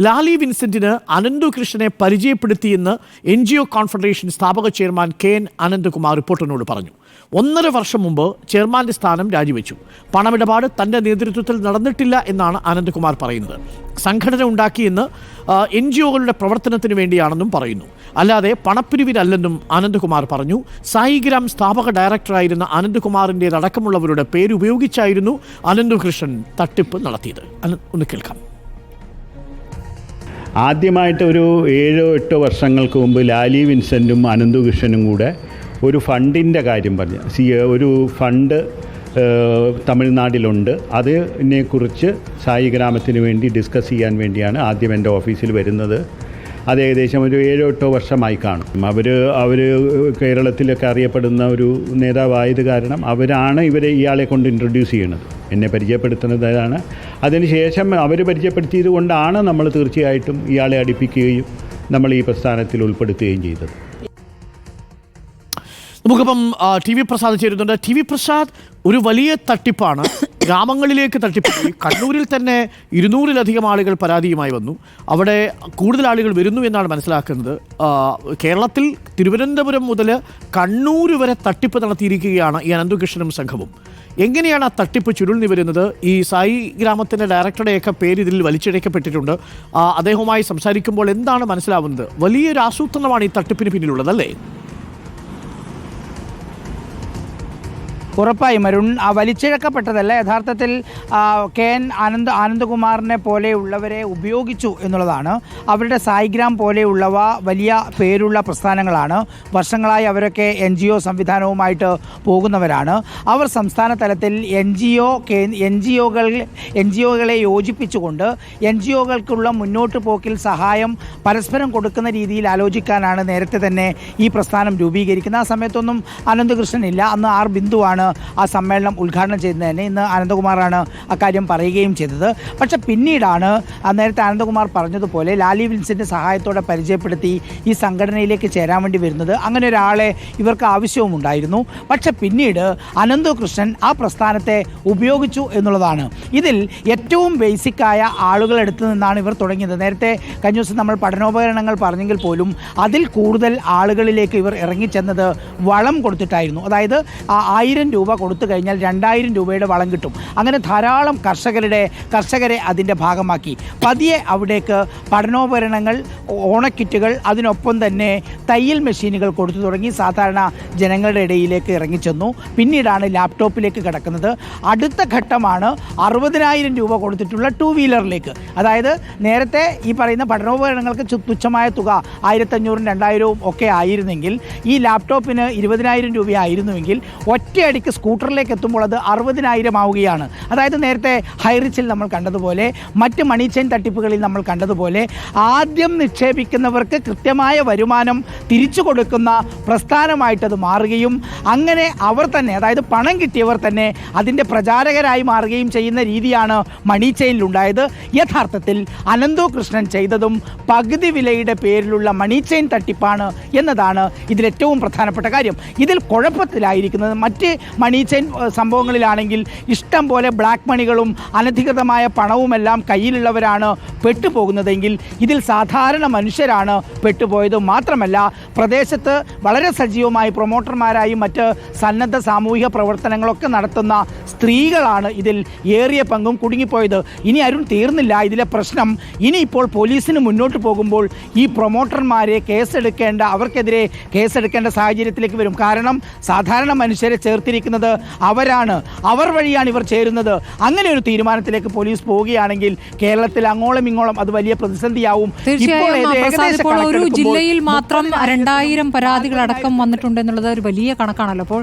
ലാലി വിൻസെന്റിന് അനന്തു കൃഷ്ണനെ പരിചയപ്പെടുത്തിയെന്ന് എൻ ജി ഒ കോൺഫെഡറേഷൻ സ്ഥാപക ചെയർമാൻ കെ എൻ അനന്തകുമാർ റിപ്പോർട്ടറിനോട് പറഞ്ഞു. ഒന്നര വർഷം മുമ്പ് ചെയർമാന്റെ സ്ഥാനം രാജിവെച്ചു. പണമിടപാട് തന്റെ നേതൃത്വത്തിൽ നടന്നിട്ടില്ല എന്നാണ് അനന്തകുമാർ പറയുന്നത്. സംഘടന ഉണ്ടാക്കിയെന്ന് എൻ ജി ഒകളുടെ പ്രവർത്തനത്തിന് വേണ്ടിയാണെന്നും പറയുന്നു. അല്ലാതെ പണപ്പിരിവിനല്ലെന്നും അനന്ത്കുമാർ പറഞ്ഞു. സായിഗ്രാം സ്ഥാപക ഡയറക്ടറായിരുന്ന അനന്തകുമാറിന്റെതടക്കമുള്ളവരുടെ പേരുപയോഗിച്ചായിരുന്നു അനന്തകൃഷ്ണൻ തട്ടിപ്പ് നടത്തിയത്. ഒന്ന് കേൾക്കാം. ആദ്യമായിട്ട് ഒരു ഏഴോ എട്ടോ വർഷങ്ങൾക്ക് മുമ്പ് ലാലി വിൻസെന്റും അനന്തുകൃഷ്ണനും കൂടെ ഒരു ഫണ്ടിന്റെ കാര്യം പറഞ്ഞു. സി ഒരു ഫണ്ട് തമിഴ്നാട്ടിലുണ്ട്. അതിനെക്കുറിച്ച് സായി ഗ്രാമത്തിന് വേണ്ടി ഡിസ്കസ് ചെയ്യാൻ വേണ്ടിയാണ് ആദ്യം എന്റെ ഓഫീസിൽ വരുന്നത്. അത് ഏകദേശം ഒരു ഏഴോ എട്ടോ വർഷമായി കാണും. അവർ അവർ കേരളത്തിലൊക്കെ അറിയപ്പെടുന്ന ഒരു നേതാവായത് കാരണം അവരാണ് ഇവരെ ഇയാളെ കൊണ്ട് ഇൻട്രൊഡ്യൂസ് ചെയ്യുന്നത് എന്നെ പരിചയപ്പെടുത്തുന്നതാണ്. അതിനുശേഷം അവർ പരിചയപ്പെടുത്തിയത് കൊണ്ടാണ് നമ്മൾ തീർച്ചയായിട്ടും ഇയാളെ അടുപ്പിക്കുകയും നമ്മൾ ഈ പ്രസ്ഥാനത്തിൽ ഉൾപ്പെടുത്തുകയും ചെയ്തത്. നമുക്കിപ്പം ടി വി പ്രസാദ് ചേരുന്നുണ്ട്. ടി വി പ്രസാദ് ഒരു വലിയ തട്ടിപ്പാണ്. ഗ്രാമങ്ങളിലേക്ക് തട്ടിപ്പോയി കണ്ണൂരിൽ തന്നെ ഇരുന്നൂറിലധികം ആളുകൾ പരാതിയുമായി വന്നു. അവിടെ കൂടുതൽ ആളുകൾ വരുന്നു എന്നാണ് മനസ്സിലാക്കുന്നത്. കേരളത്തിൽ തിരുവനന്തപുരം മുതൽ കണ്ണൂർ വരെ തട്ടിപ്പ് നടത്തിയിരിക്കുകയാണ് ഈ അനന്തകൃഷ്ണനും സംഘവും. എങ്ങനെയാണ് ആ തട്ടിപ്പ് ചുരുളിനി വരുന്നത്? ഈ സായി ഗ്രാമത്തിന്റെ ഡയറക്ടറുടെയൊക്കെ പേര് ഇതിൽ വലിച്ചിഴക്കപ്പെട്ടിട്ടുണ്ട്. അദ്ദേഹവുമായി സംസാരിക്കുമ്പോൾ എന്താണ് മനസ്സിലാവുന്നത്? വലിയൊരു ആസൂത്രണമാണ് ഈ തട്ടിപ്പിന് പിന്നിലുള്ളത് അല്ലേ? ഉറപ്പായും അരുൺ ആ വലിച്ചിഴക്കപ്പെട്ടതല്ല യഥാർത്ഥത്തിൽ കെ എൻ ആനന്ദ് ആനന്ദകുമാറിനെ പോലെയുള്ളവരെ ഉപയോഗിച്ചു എന്നുള്ളതാണ്. അവരുടെ സായിഗ്രാം പോലെയുള്ളവ വലിയ പേരുള്ള പ്രസ്ഥാനങ്ങളാണ്. വർഷങ്ങളായി അവരൊക്കെ എൻ ജി ഒ സംവിധാനവുമായിട്ട് പോകുന്നവരാണ്. അവർ സംസ്ഥാന തലത്തിൽ N G O N G ഒകൾ N G ഒകളെ യോജിപ്പിച്ചുകൊണ്ട് എൻ ജി ഒകൾക്കുള്ള മുന്നോട്ട് പോക്കിൽ സഹായം പരസ്പരം കൊടുക്കുന്ന രീതിയിൽ ആലോചിക്കാനാണ് നേരത്തെ തന്നെ ഈ പ്രസ്ഥാനം രൂപീകരിക്കുന്നത്. ആ സമയത്തൊന്നും അനന്തകൃഷ്ണൻ ഇല്ല. അന്ന് ആർ ബിന്ദുവാണ് ആ സമ്മേളനം ഉദ്ഘാടനം ചെയ്യുന്നത് തന്നെ ഇന്ന് അനന്തകുമാറാണ് അക്കാര്യം പറയുകയും ചെയ്തത്. പക്ഷെ പിന്നീടാണ് നേരത്തെ അനന്തകുമാർ പറഞ്ഞതുപോലെ ലാലി വിൻസിന്റെ സഹായത്തോടെ പരിചയപ്പെടുത്തി ഈ സംഘടനയിലേക്ക് ചേരാൻ വേണ്ടി വരുന്നത്. അങ്ങനെ ഒരാളെ ഇവർക്ക് ആവശ്യവും ഉണ്ടായിരുന്നു. പക്ഷെ പിന്നീട് അനന്തകൃഷ്ണൻ ആ പ്രസ്ഥാനത്തെ ഉപയോഗിച്ചു എന്നുള്ളതാണ്. ഇതിൽ ഏറ്റവും ബേസിക്കായ ആളുകളെടുത്ത് നിന്നാണ് ഇവർ തുടങ്ങിയത്. നേരത്തെ കഴിഞ്ഞ ദിവസം നമ്മൾ പഠനോപകരണങ്ങൾ പറഞ്ഞെങ്കിൽ പോലും അതിൽ കൂടുതൽ ആളുകളിലേക്ക് ഇവർ ഇറങ്ങിച്ചെന്നത് വളം കൊടുത്തിട്ടായിരുന്നു. അതായത് ആയിരം രൂപ കൊടുത്തു കഴിഞ്ഞാൽ രണ്ടായിരം രൂപയുടെ വളം കിട്ടും. അങ്ങനെ ധാരാളം കർഷകരുടെ കർഷകരെ അതിന്റെ ഭാഗമാക്കി. പതിയെ അവിടേക്ക് പഠനോപകരണങ്ങൾ ഓണക്കിറ്റുകൾ അതിനൊപ്പം തന്നെ തയ്യൽ മെഷീനുകൾ കൊടുത്തു തുടങ്ങി സാധാരണ ജനങ്ങളുടെ ഇടയിലേക്ക് ഇറങ്ങിച്ചെന്നു. പിന്നീടാണ് ലാപ്ടോപ്പിലേക്ക് കിടക്കുന്നത്. അടുത്ത ഘട്ടമാണ് അറുപതിനായിരം രൂപ കൊടുത്തിട്ടുള്ള ടു വീലറിലേക്ക്. അതായത് നേരത്തെ ഈ പറയുന്ന പഠനോപകരണങ്ങൾക്ക് തുച്ഛമായ തുക ആയിരത്തഞ്ഞൂറും രണ്ടായിരവും ഒക്കെ ആയിരുന്നെങ്കിൽ ഈ ലാപ്ടോപ്പിന് ഇരുപതിനായിരം രൂപയായിരുന്നുവെങ്കിൽ ഒറ്റയടിക്ക് സ്കൂട്ടറിലേക്ക് എത്തുമ്പോൾ അത് അറുപതിനായിരം ആവുകയാണ് അതായത് നേരത്തെ ഹൈറിച്ചിൽ നമ്മൾ കണ്ടതുപോലെ മറ്റ് മണി ചെയിൻ തട്ടിപ്പുകളിൽ നമ്മൾ കണ്ടതുപോലെ ആദ്യം നിക്ഷേപിക്കുന്നവർക്ക് കൃത്യമായ വരുമാനം തിരിച്ചു കൊടുക്കുന്ന പ്രസ്ഥാനമായിട്ടത് മാറുകയും അങ്ങനെ അവർ തന്നെ അതായത് പണം കിട്ടിയവർ തന്നെ അതിന്റെ പ്രചാരകരായി മാറുകയും ചെയ്യുന്ന രീതിയാണ് മണി ചെയിനിലുണ്ടായത്. യഥാർത്ഥത്തിൽ അനന്തു കൃഷ്ണൻ ചെയ്തതും പകുതി വിലയുടെ പേരിലുള്ള മണി ചെയിൻ തട്ടിപ്പാണ് എന്നതാണ് ഇതിലേറ്റവും പ്രധാനപ്പെട്ട കാര്യം. ഇതിൽ കുഴപ്പത്തിലായിരിക്കുന്നത് മറ്റ് മണി ചെയിൻ സംഭവങ്ങളിലാണെങ്കിൽ ഇഷ്ടം പോലെ ബ്ലാക്ക് മണികളും അനധികൃതമായ പണവുമെല്ലാം കയ്യിലുള്ളവരാണ് പെട്ടുപോകുന്നതെങ്കിൽ ഇതിൽ സാധാരണ മനുഷ്യരാണ് പെട്ടുപോയത് മാത്രമല്ല പ്രദേശത്ത് വളരെ സജീവമായി പ്രൊമോട്ടർമാരായും മറ്റ് സന്നദ്ധ സാമൂഹിക പ്രവർത്തനങ്ങളൊക്കെ നടത്തുന്ന സ്ത്രീകളാണ് ഇതിൽ ഏറിയ പങ്കും കുടുങ്ങിപ്പോയത്. ഇനി അരുൺ തീർന്നില്ല ഇതിലെ പ്രശ്നം. ഇനിയിപ്പോൾ പോലീസിന് മുന്നോട്ട് പോകുമ്പോൾ ഈ പ്രൊമോട്ടർമാരെ കേസെടുക്കേണ്ട അവർക്കെതിരെ കേസെടുക്കേണ്ട സാഹചര്യത്തിലേക്ക് വരും. കാരണം സാധാരണ മനുഷ്യരെ ചേർത്തിരിക്കുന്നത് അവരാണ്. അവർ വഴിയാണ് ഇവർ ചേരുന്നത്. അങ്ങനെ ഒരു തീരുമാനത്തിലേക്ക് പോലീസ് പോവുകയാണെങ്കിൽ കേരളത്തിൽ അങ്ങോളം ഇങ്ങോളം അത് വലിയ പ്രതിസന്ധിയാവും. തീർച്ചയായും ഒരു ജില്ലയിൽ മാത്രം രണ്ടായിരം പരാതികൾ അടക്കം വന്നിട്ടുണ്ട് എന്നുള്ളത് ഒരു വലിയ കണക്കാണല്ലോ. അപ്പോൾ